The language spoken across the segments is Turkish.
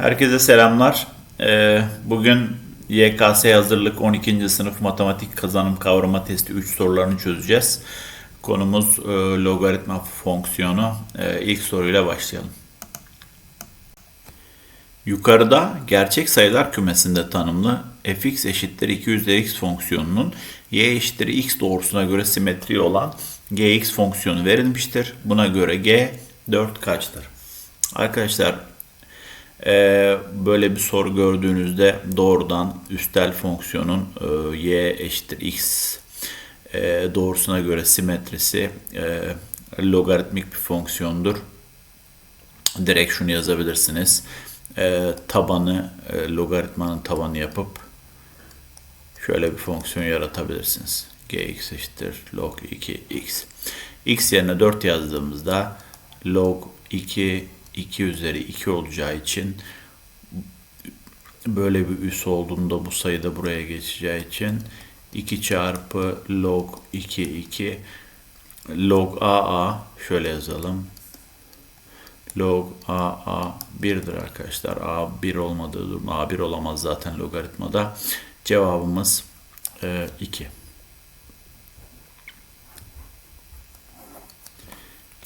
Herkese selamlar. Ee, Bugün YKS hazırlık 12. sınıf matematik kazanım kavrama testi 3 sorularını çözeceğiz. Konumuz e, logaritma fonksiyonu. E, İlk soruyla başlayalım. Yukarıda gerçek sayılar kümesinde tanımlı fx eşittir 2 üzeri x fonksiyonunun y eşittir x doğrusuna göre simetri olan gx fonksiyonu verilmiştir. Buna göre g 4 kaçtır? Arkadaşlar e, böyle bir soru gördüğünüzde doğrudan üstel fonksiyonun e, y eşittir x e, doğrusuna göre simetrisi logaritmik bir fonksiyondur. Direkt şunu yazabilirsiniz. tabanı logaritmanın tabanı yapıp şöyle bir fonksiyon yaratabilirsiniz. gx eşittir log 2x. x yerine 4 yazdığımızda log 2 2 üzeri 2 olacağı için böyle bir üs olduğunda bu sayı da buraya geçeceği için 2 çarpı log 2 2 log AA şöyle yazalım. Log AA 1'dir arkadaşlar. A 1 olmadığı durum. A 1 olamaz zaten logaritmada. Cevabımız 2. E,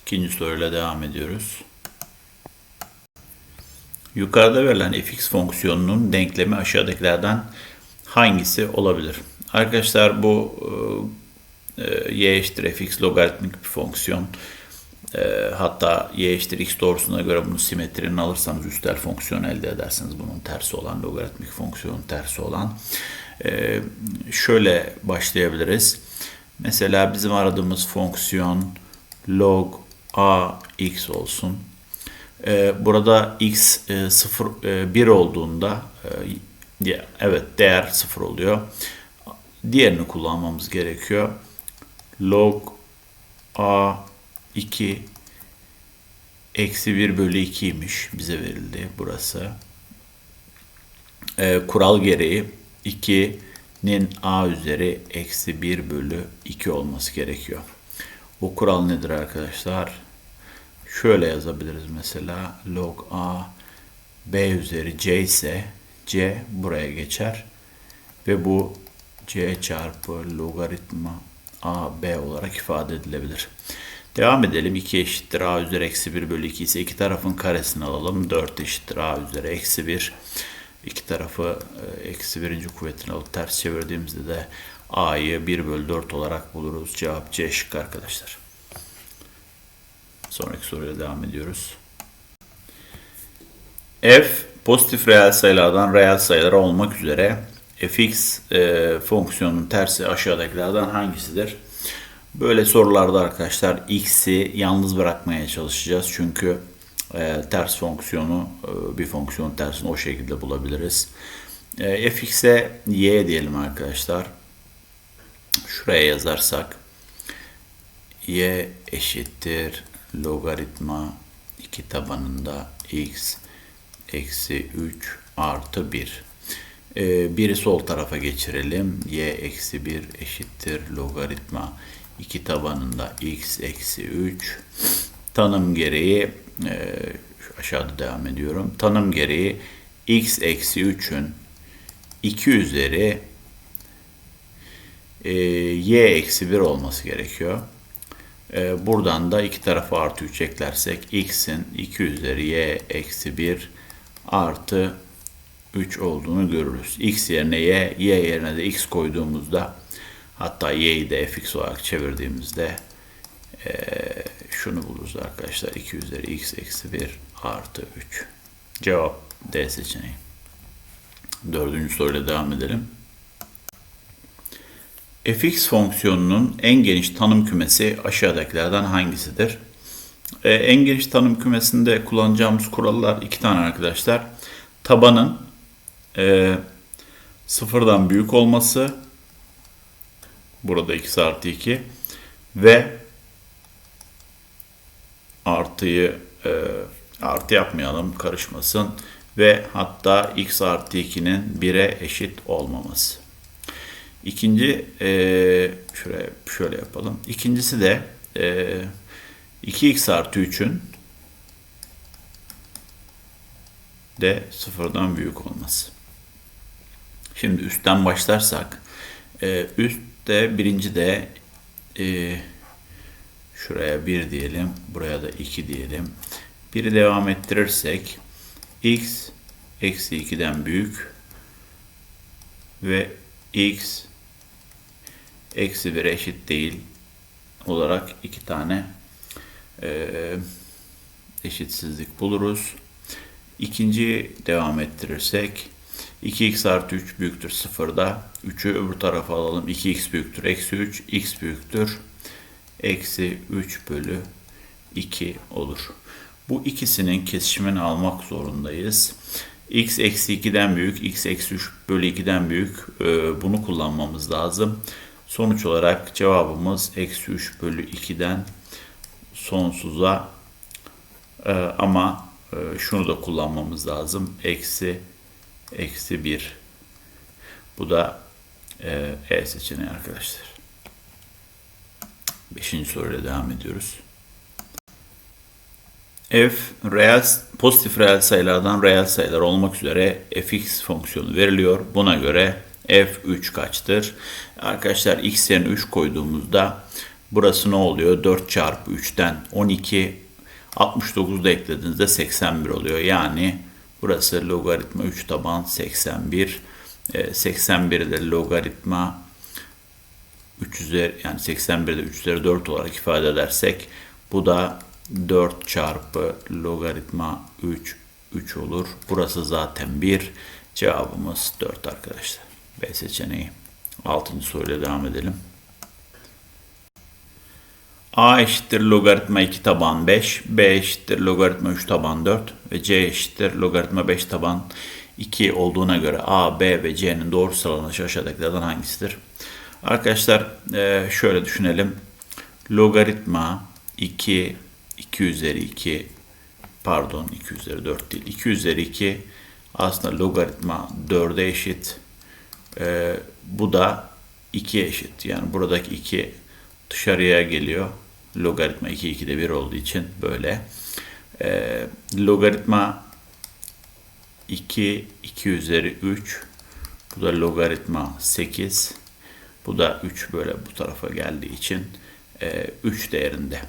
İkinci soruyla devam ediyoruz. Yukarıda verilen fx fonksiyonunun denklemi aşağıdakilerden hangisi olabilir? Arkadaşlar bu e, e y eşittir fx logaritmik bir fonksiyon. E, hatta y eşittir x doğrusuna göre bunu simetrinin alırsanız üstel fonksiyon elde edersiniz. Bunun tersi olan logaritmik fonksiyonun tersi olan. Şöyle başlayabiliriz. Mesela bizim aradığımız fonksiyon log a x olsun. Ee, burada x e, 0 e, 1 olduğunda e, evet değer 0 oluyor. Diğerini kullanmamız gerekiyor. Log a 2 eksi 1 bölü 2'ymiş bize verildi burası. E, kural gereği 2'nin a üzeri eksi 1 bölü 2 olması gerekiyor. O kural nedir arkadaşlar? Şöyle yazabiliriz mesela log a b üzeri c ise c buraya geçer ve bu c çarpı logaritma a b olarak ifade edilebilir. Devam edelim. 2 eşittir a üzeri eksi 1 bölü 2 ise iki tarafın karesini alalım. 4 eşittir a üzeri eksi 1. İki tarafı e, eksi birinci kuvvetini alıp ters çevirdiğimizde de a'yı 1 bölü 4 olarak buluruz. Cevap C şık arkadaşlar. Sonraki soruyla devam ediyoruz. F pozitif reel sayılardan reel sayılara olmak üzere fx e, fonksiyonun tersi aşağıdakilerden hangisidir? Böyle sorularda arkadaşlar x'i yalnız bırakmaya çalışacağız. Çünkü e, ters fonksiyonu e, bir fonksiyonun tersini o şekilde bulabiliriz. E, fx'e y diyelim arkadaşlar. Şuraya yazarsak y eşittir logaritma 2 tabanında x eksi 3 artı 1. Ee, biri sol tarafa geçirelim. y eksi 1 eşittir logaritma 2 tabanında x eksi 3. Tanım gereği e, aşağıda devam ediyorum. Tanım gereği x eksi 3'ün 2 üzeri e, y eksi 1 olması gerekiyor. Ee, buradan da iki tarafa artı 3 eklersek x'in 2 üzeri y eksi 1 artı 3 olduğunu görürüz. x yerine y, y yerine de x koyduğumuzda hatta y'yi de fx olarak çevirdiğimizde e, şunu buluruz arkadaşlar. 2 üzeri x eksi 1 artı 3. Cevap D seçeneği. Dördüncü soruyla devam edelim fx fonksiyonunun en geniş tanım kümesi aşağıdakilerden hangisidir? Ee, en geniş tanım kümesinde kullanacağımız kurallar iki tane arkadaşlar. Tabanın e, sıfırdan büyük olması burada x artı 2 ve artıyı e, artı yapmayalım karışmasın ve hatta x artı 2'nin 1'e eşit olmaması. İkinci e, şuraya şöyle yapalım. İkincisi de e, 2x artı 3'ün de sıfırdan büyük olması. Şimdi üstten başlarsak e, üstte birinci de e, şuraya 1 diyelim buraya da 2 diyelim. Biri devam ettirirsek x eksi 2'den büyük ve x eksi 1 eşit değil olarak iki tane e, eşitsizlik buluruz. İkinci devam ettirirsek 2x artı 3 büyüktür 0'da. 3'ü öbür tarafa alalım. 2x büyüktür eksi 3. x büyüktür. Eksi 3 bölü 2 olur. Bu ikisinin kesişimini almak zorundayız. x eksi 2'den büyük, x eksi 3 bölü 2'den büyük e, bunu kullanmamız lazım. Sonuç olarak cevabımız eksi 3 bölü 2'den sonsuza e, ama e, şunu da kullanmamız lazım. Eksi eksi 1. Bu da e, E seçeneği arkadaşlar. Beşinci soruyla devam ediyoruz. F reel, pozitif reel sayılardan reel sayılar olmak üzere fx fonksiyonu veriliyor. Buna göre f3 kaçtır? Arkadaşlar x yerine 3 koyduğumuzda burası ne oluyor? 4 çarpı 3'ten 12 69'da eklediğinizde 81 oluyor. Yani burası logaritma 3 taban 81. E, 81 de logaritma 3 üzeri yani 81'de 3 üzeri 4 olarak ifade edersek bu da 4 çarpı logaritma 3 3 olur. Burası zaten 1. Cevabımız 4 arkadaşlar. B seçeneği. 6. soruyla devam edelim. A eşittir logaritma 2 taban 5, B eşittir logaritma 3 taban 4 ve C eşittir logaritma 5 taban 2 olduğuna göre A, B ve C'nin doğru sıralanışı aşağıdakilerden hangisidir? Arkadaşlar e, şöyle düşünelim. Logaritma 2, 2 üzeri 2 pardon 2 üzeri 4 değil 2 üzeri 2 aslında logaritma 4'e eşit. E, bu da 2 eşit. Yani buradaki 2 dışarıya geliyor. Logaritma 2 2'de 1 olduğu için böyle. E, logaritma 2 2 üzeri 3 bu da logaritma 8 bu da 3 böyle bu tarafa geldiği için e, 3 değerinde.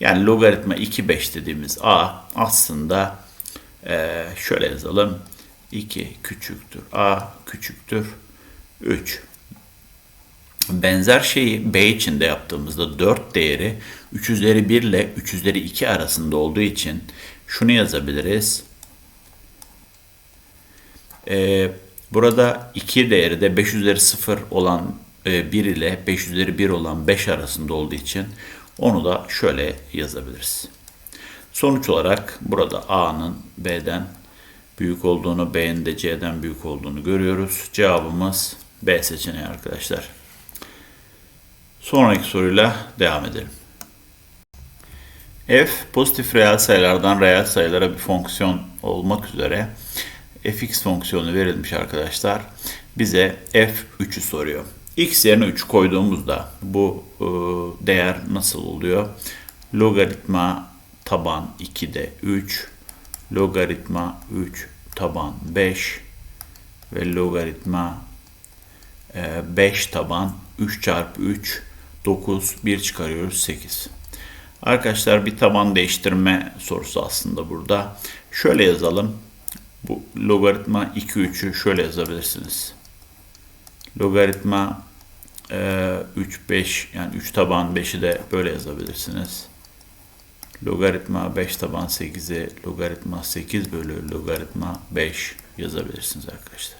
Yani logaritma 2 5 dediğimiz a aslında e, şöyle yazalım. 2 küçüktür a küçüktür 3. Benzer şeyi B için de yaptığımızda 4 değeri 3 üzeri 1 ile 3 üzeri 2 arasında olduğu için şunu yazabiliriz. Ee, burada 2 değeri de 5 üzeri 0 olan 1 e, ile 5 üzeri 1 olan 5 arasında olduğu için onu da şöyle yazabiliriz. Sonuç olarak burada A'nın B'den büyük olduğunu, B'nin de C'den büyük olduğunu görüyoruz. Cevabımız B seçeneği arkadaşlar. Sonraki soruyla devam edelim. F pozitif reel sayılardan reel sayılara bir fonksiyon olmak üzere fx fonksiyonu verilmiş arkadaşlar. Bize f3'ü soruyor. x yerine 3 koyduğumuzda bu e, değer nasıl oluyor? Logaritma taban 2'de 3, logaritma 3 taban 5 ve logaritma 5 e, taban 3 çarpı 3 9 1 çıkarıyoruz 8. Arkadaşlar bir taban değiştirme sorusu aslında burada. Şöyle yazalım. Bu logaritma 2 3'ü şöyle yazabilirsiniz. Logaritma 3 5 yani 3 taban 5'i de böyle yazabilirsiniz. Logaritma 5 taban 8'i logaritma 8 bölü logaritma 5 yazabilirsiniz arkadaşlar.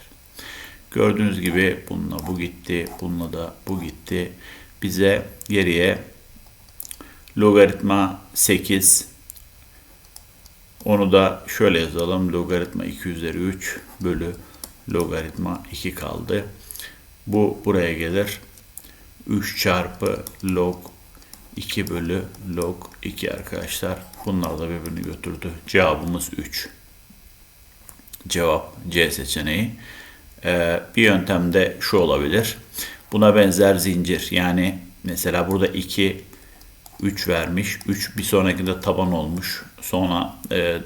Gördüğünüz gibi bununla bu gitti, bununla da bu gitti. Bize geriye logaritma 8 onu da şöyle yazalım. Logaritma 2 üzeri 3 bölü logaritma 2 kaldı. Bu buraya gelir. 3 çarpı log 2 bölü log 2 arkadaşlar. Bunlar da birbirini götürdü. Cevabımız 3. Cevap C seçeneği. Ee, bir yöntemde şu olabilir. Buna benzer zincir. Yani mesela burada 2 3 vermiş. 3 bir sonrakinde taban olmuş. Sonra e,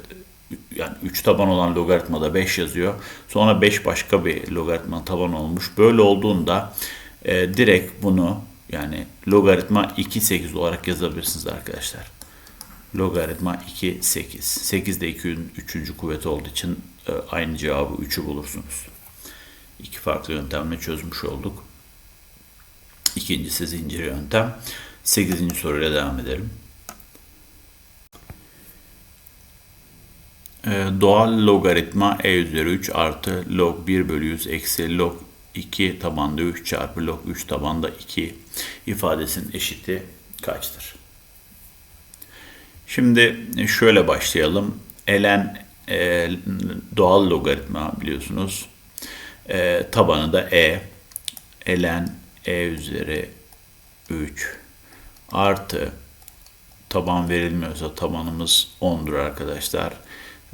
yani 3 taban olan logaritmada 5 yazıyor. Sonra 5 başka bir logaritma taban olmuş. Böyle olduğunda e, direkt bunu yani logaritma 2 8 olarak yazabilirsiniz arkadaşlar. Logaritma 2 8. 8 de 2'nin 3. kuvveti olduğu için e, aynı cevabı 3'ü bulursunuz. İki farklı yöntemle çözmüş olduk. İkincisi zincir yöntem. 8. soruyla devam edelim. Ee, doğal logaritma e üzeri 3 artı log 1 bölü 100 eksi log 2 tabanda 3 çarpı log 3 tabanda 2 ifadesinin eşiti kaçtır? Şimdi şöyle başlayalım. Elen e, doğal logaritma biliyorsunuz. E, tabanı da e. Elen e üzeri 3 artı taban verilmiyorsa tabanımız 10'dur arkadaşlar.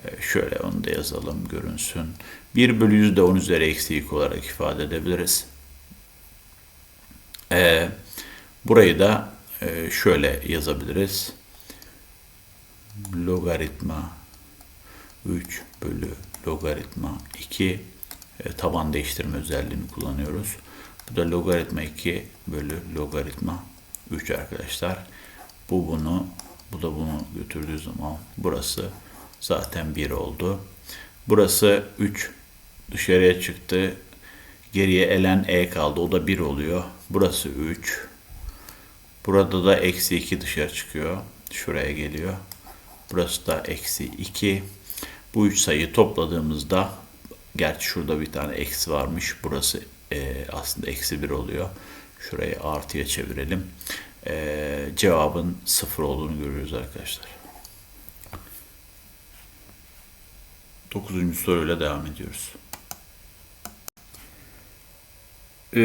Ee, şöyle onu da yazalım görünsün. 1 bölü 100 de 10 üzeri eksi 2 olarak ifade edebiliriz. Ee, burayı da e, şöyle yazabiliriz. Logaritma 3 bölü logaritma 2 e, taban değiştirme özelliğini kullanıyoruz. Bu da logaritma 2 bölü logaritma 3 arkadaşlar. Bu bunu, bu da bunu götürdüğü zaman burası zaten 1 oldu. Burası 3 dışarıya çıktı. Geriye elen e kaldı. O da 1 oluyor. Burası 3. Burada da eksi 2 dışarı çıkıyor. Şuraya geliyor. Burası da eksi 2. Bu üç sayıyı topladığımızda gerçi şurada bir tane eksi varmış. Burası e, aslında eksi 1 oluyor. Şurayı artıya çevirelim. E, cevabın 0 olduğunu görüyoruz arkadaşlar. 9. soruyla devam ediyoruz. E,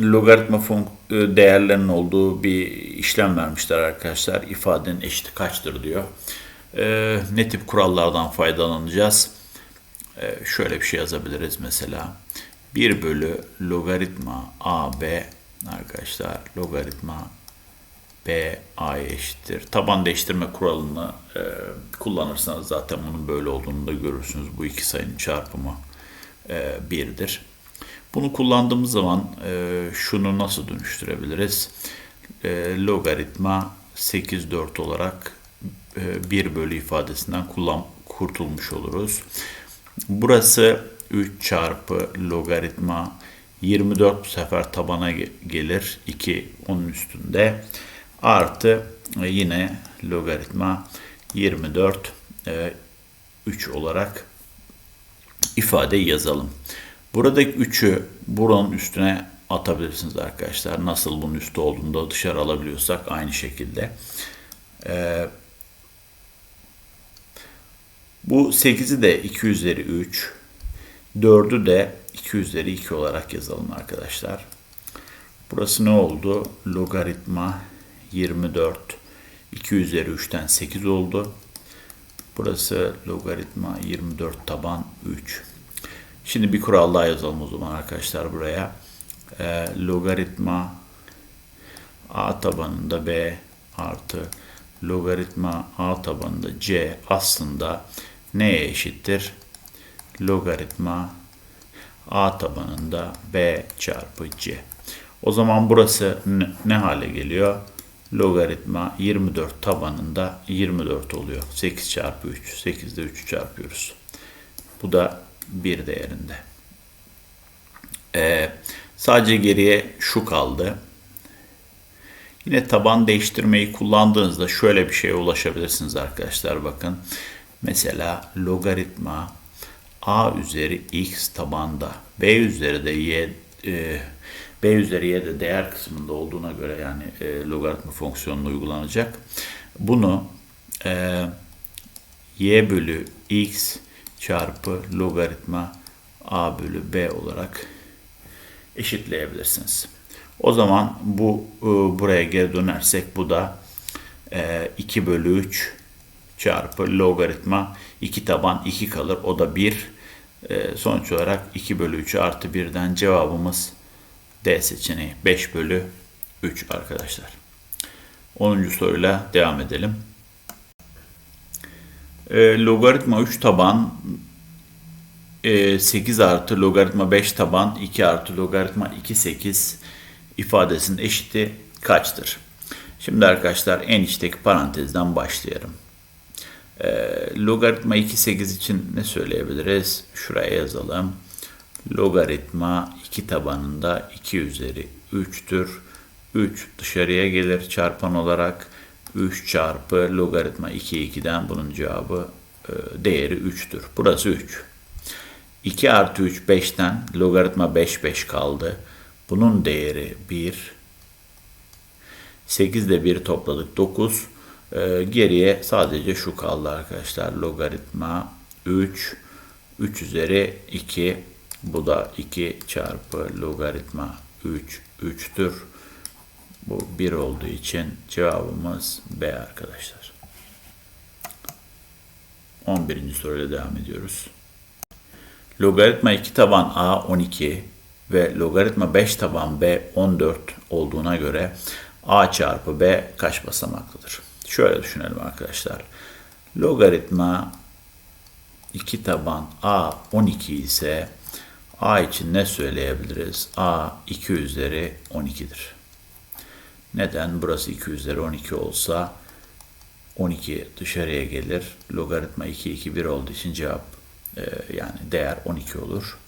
logaritma e, değerlerinin olduğu bir işlem vermişler arkadaşlar. İfadenin eşiti kaçtır diyor. E, ne tip kurallardan faydalanacağız? E, şöyle bir şey yazabiliriz mesela. 1 bölü logaritma AB arkadaşlar logaritma B A'ya eşittir. Taban değiştirme kuralını e, kullanırsanız zaten bunun böyle olduğunu da görürsünüz. Bu iki sayının çarpımı e, 1'dir. Bunu kullandığımız zaman e, şunu nasıl dönüştürebiliriz? E, logaritma 8 4 olarak e, 1 bölü ifadesinden kullan, kurtulmuş oluruz. Burası 3 çarpı logaritma 24 bu sefer tabana gelir. 2 onun üstünde. Artı e, yine logaritma 24 3 e, olarak ifadeyi yazalım. Buradaki 3'ü buranın üstüne atabilirsiniz arkadaşlar. Nasıl bunun üstü olduğunda dışarı alabiliyorsak aynı şekilde. Ee, bu 8'i de 2 üzeri 3, 4'ü de 2 üzeri 2 olarak yazalım arkadaşlar. Burası ne oldu? Logaritma 24, 2 üzeri 3'ten 8 oldu. Burası logaritma 24 taban 3. Şimdi bir kural daha yazalım o zaman arkadaşlar buraya. E, logaritma a tabanında b artı logaritma a tabanında c aslında neye eşittir? Logaritma a tabanında b çarpı c. O zaman burası ne, hale geliyor? Logaritma 24 tabanında 24 oluyor. 8 çarpı 3. 8'de 3 çarpıyoruz. Bu da 1 değerinde. Ee, sadece geriye şu kaldı. Yine taban değiştirmeyi kullandığınızda şöyle bir şeye ulaşabilirsiniz arkadaşlar. Bakın mesela logaritma a üzeri x tabanda b üzeri de y e, b üzeri y de değer kısmında olduğuna göre yani e, logaritma fonksiyonunu uygulanacak. Bunu e, y bölü x çarpı logaritma a bölü b olarak eşitleyebilirsiniz. O zaman bu e, buraya geri dönersek bu da e, 2 bölü 3 çarpı logaritma 2 taban 2 kalır. O da 1. E, sonuç olarak 2 bölü 3 artı 1'den cevabımız D seçeneği 5 bölü 3 arkadaşlar. 10. soruyla devam edelim. E, logaritma 3 taban e, 8 artı logaritma 5 taban 2 artı logaritma 2 8 ifadesinin eşiti kaçtır? Şimdi arkadaşlar en içteki parantezden başlayalım. E, logaritma 2 8 için ne söyleyebiliriz? Şuraya yazalım. Logaritma 2 tabanında 2 üzeri 3'tür. 3 dışarıya gelir çarpan olarak. 3 çarpı logaritma 2 2'den bunun cevabı e, değeri 3'tür. Burası 3. 2 artı 3 5'ten logaritma 5 5 kaldı. Bunun değeri 1. 8 ile 1 topladık 9. Ee, geriye sadece şu kaldı arkadaşlar. Logaritma 3. 3 üzeri 2. Bu da 2 çarpı logaritma 3 3'tür. Bu 1 olduğu için cevabımız B arkadaşlar. 11. soruyla devam ediyoruz. Logaritma 2 taban A 12 ve logaritma 5 taban B 14 olduğuna göre A çarpı B kaç basamaklıdır? Şöyle düşünelim arkadaşlar. Logaritma 2 taban A 12 ise A için ne söyleyebiliriz? A 2 üzeri 12'dir. Neden? Burası 2 üzeri 12 olsa 12 dışarıya gelir. Logaritma 2 2 1 olduğu için cevap e, yani değer 12 olur.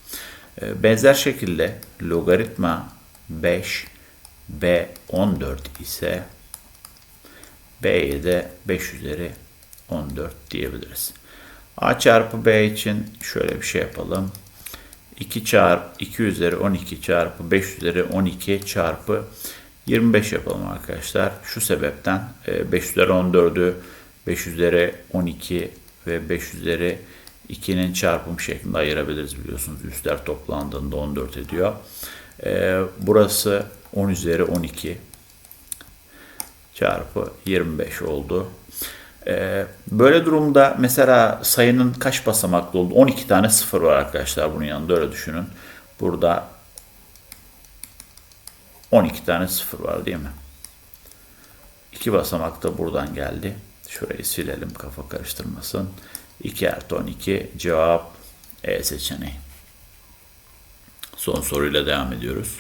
E, benzer şekilde logaritma 5 B 14 ise B'ye de 5 üzeri 14 diyebiliriz. A çarpı B için şöyle bir şey yapalım. 2 çarpı 2 üzeri 12 çarpı 5 üzeri 12 çarpı 25 yapalım arkadaşlar. Şu sebepten 5 e, üzeri 14'ü 5 üzeri 12 ve 5 üzeri 2'nin çarpım şeklinde ayırabiliriz biliyorsunuz. Üstler toplandığında 14 ediyor. E, burası 10 üzeri 12 çarpı 25 oldu. E, böyle durumda mesela sayının kaç basamaklı oldu? 12 tane sıfır var arkadaşlar bunun yanında öyle düşünün. Burada 12 tane sıfır var değil mi? İki basamak da buradan geldi. Şurayı silelim kafa karıştırmasın. 2 artı 12 cevap E seçeneği. Son soruyla devam ediyoruz.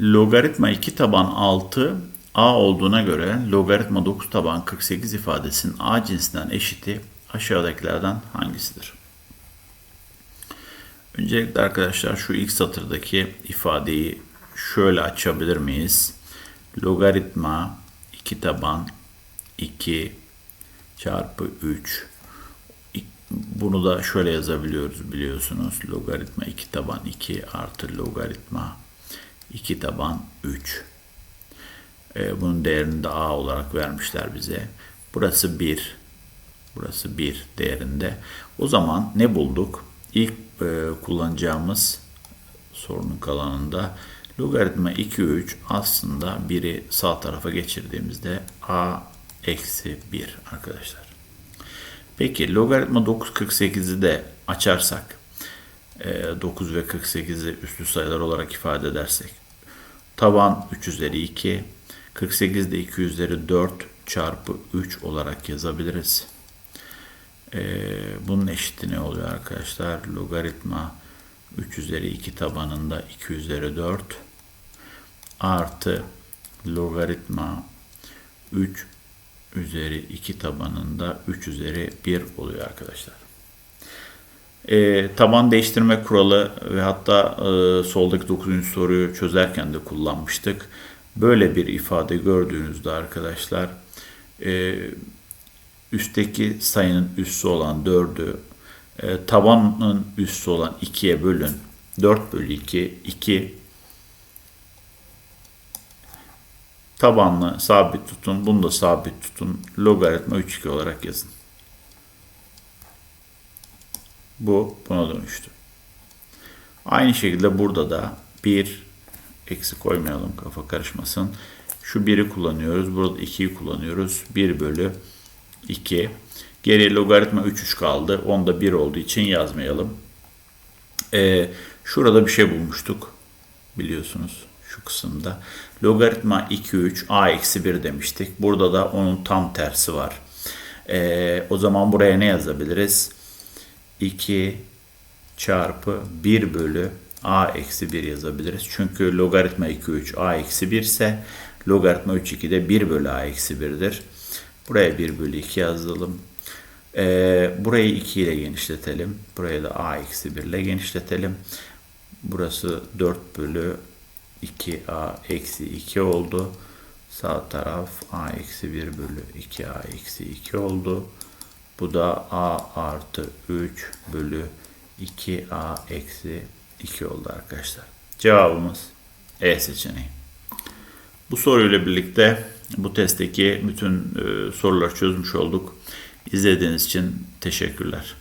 Logaritma 2 taban 6 a olduğuna göre logaritma 9 taban 48 ifadesinin a cinsinden eşiti aşağıdakilerden hangisidir? Öncelikle arkadaşlar şu ilk satırdaki ifadeyi şöyle açabilir miyiz? Logaritma 2 taban 2 çarpı 3 bunu da şöyle yazabiliyoruz biliyorsunuz. Logaritma 2 taban 2 artı logaritma 2 taban 3. Ee, bunun değerini de a olarak vermişler bize. Burası 1. Burası 1 değerinde. O zaman ne bulduk? İlk e, kullanacağımız sorunun kalanında logaritma 2 3 aslında 1'i sağ tarafa geçirdiğimizde a eksi 1 arkadaşlar. Peki logaritma 948'i de açarsak 9 e, ve 48'i üslü sayılar olarak ifade edersek taban 3 üzeri 2 48 de 2 üzeri 4 çarpı 3 olarak yazabiliriz. Ee, bunun eşiti ne oluyor arkadaşlar? Logaritma 3 üzeri 2 tabanında 2 üzeri 4 artı logaritma 3 üzeri 2 tabanında 3 üzeri 1 oluyor arkadaşlar. E, taban değiştirme kuralı ve hatta e, soldaki 9. soruyu çözerken de kullanmıştık. Böyle bir ifade gördüğünüzde arkadaşlar e, üstteki sayının üssü olan 4'ü e, tabanın üssü olan 2'ye bölün. 4 bölü 2, 2 tabanlı sabit tutun. Bunu da sabit tutun. Logaritma 3 2 olarak yazın. Bu buna dönüştü. Aynı şekilde burada da 1 eksi koymayalım kafa karışmasın. Şu 1'i kullanıyoruz. Burada 2'yi kullanıyoruz. 1 bölü 2. Geriye logaritma 3 3 kaldı. Onda 1 olduğu için yazmayalım. Ee, şurada bir şey bulmuştuk. Biliyorsunuz şu kısımda. Logaritma 2 3 a eksi 1 demiştik. Burada da onun tam tersi var. Ee, o zaman buraya ne yazabiliriz? 2 çarpı 1 bölü a eksi 1 yazabiliriz. Çünkü logaritma 2 3 a eksi 1 ise logaritma 3 2 de 1 bölü a eksi 1'dir. Buraya 1 bölü 2 yazalım. Ee, burayı 2 ile genişletelim. Burayı da a eksi 1 ile genişletelim. Burası 4 bölü 2a eksi 2 oldu. Sağ taraf a eksi 1 bölü 2a eksi 2 oldu. Bu da a artı 3 bölü 2a eksi 2 oldu arkadaşlar. Cevabımız E seçeneği. Bu soruyla birlikte bu testteki bütün e, soruları çözmüş olduk. İzlediğiniz için teşekkürler.